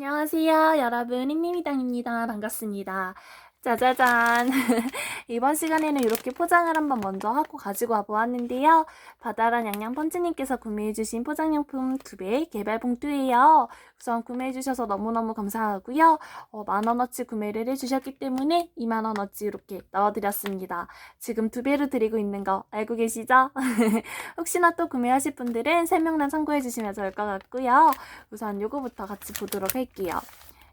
안녕하세요, 여러분. 흰님이당입니다. 반갑습니다. 짜자잔. 이번 시간에는 이렇게 포장을 한번 먼저 하고 가지고 와 보았는데요. 바다란 양양 펀치님께서 구매해주신 포장용품 두 배 개발 봉투예요. 우선 구매해주셔서 너무너무 감사하고요. 어, 만원어치 구매를 해주셨기 때문에 2만원어치 이렇게 넣어드렸습니다. 지금 두 배로 드리고 있는 거 알고 계시죠? 혹시나 또 구매하실 분들은 설명란 참고해주시면 좋을 것 같고요. 우선 요거부터 같이 보도록 할게요.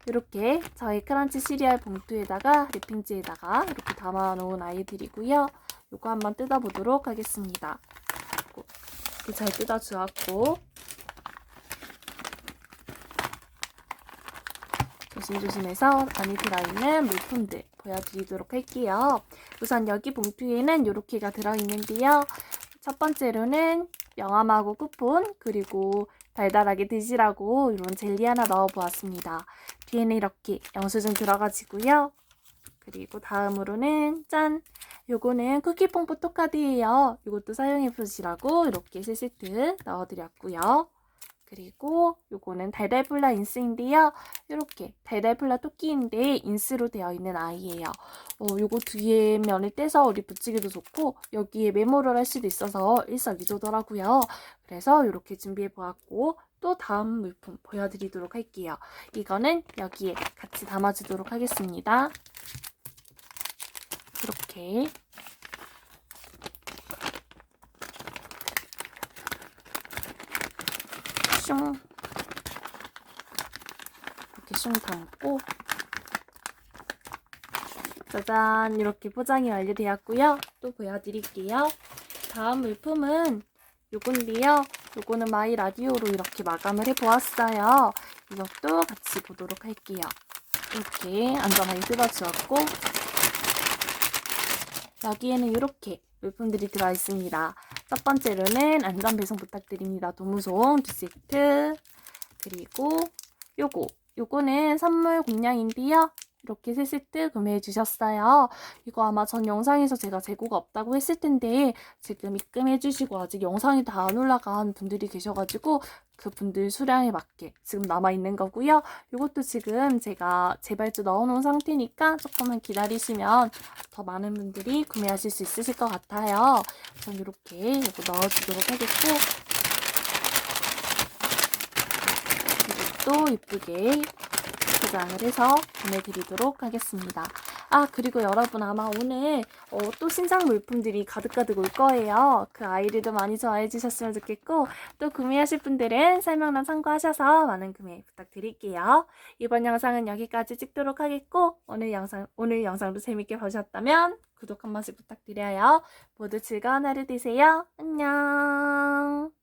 이렇게 저희 크런치 시리얼 봉투에다가 랩핑지에다가 이렇게 담아놓은 아이들이고요. 요거 한번 뜯어보도록 하겠습니다. 이렇게 잘 뜯어주었고 조심조심해서 안에 들어있는 물품들 보여드리도록 할게요. 우선 여기 봉투에는 이렇게가 들어있는데요. 첫 번째로는 명함하고 쿠폰 그리고 달달하게 드시라고 이런 젤리 하나 넣어보았습니다. 뒤에는 이렇게 영수증 들어가지고요. 그리고 다음으로는 짠! 요거는 쿠키퐁 포토카드예요. 이것도 사용해 보시라고 이렇게 세 세트 넣어드렸고요. 그리고 요거는 달달플라 인스인데요. 이렇게 달달플라 토끼인데 인스로 되어 있는 아이예요. 어, 요거 뒤에 면을 떼서 우리 붙이기도 좋고 여기에 메모를 할 수도 있어서 일석이조더라고요. 그래서 이렇게 준비해 보았고 또 다음 물품 보여드리도록 할게요. 이거는 여기에 같이 담아주도록 하겠습니다. 이렇게 슝 이렇게 슝 담고 짜잔 이렇게 포장이 완료되었고요. 또 보여드릴게요. 다음 물품은 요건데요. 요거는 마이 라디오로 이렇게 마감을 해보았어요. 이것도 같이 보도록 할게요. 이렇게 안전하게 뜯어주었고 여기에는 이렇게 물품들이 들어있습니다. 첫 번째로는 안전 배송 부탁드립니다. 도무송 두 세트 그리고 요거 요거는 선물 공량인데요. 이렇게 세 세트 구매해 주셨어요. 이거 아마 전 영상에서 제가 재고가 없다고 했을 텐데 지금 입금해 주시고 아직 영상이 다 안 올라간 분들이 계셔가지고 그 분들 수량에 맞게 지금 남아 있는 거고요. 이것도 지금 제가 재발주 넣어놓은 상태니까 조금만 기다리시면 더 많은 분들이 구매하실 수 있으실 것 같아요. 전 이렇게 넣어주도록 하겠고 이것도 이쁘게 포장을 해서 보내드리도록 하겠습니다. 아 그리고 여러분 아마 오늘 어, 또 신상 물품들이 가득가득 올 거예요. 그 아이들도 많이 좋아해 주셨으면 좋겠고 또 구매하실 분들은 설명란 참고하셔서 많은 구매 부탁드릴게요. 이번 영상은 여기까지 찍도록 하겠고 오늘 영상 오늘 영상도 재밌게 보셨다면 구독 한 번씩 부탁드려요. 모두 즐거운 하루 되세요. 안녕.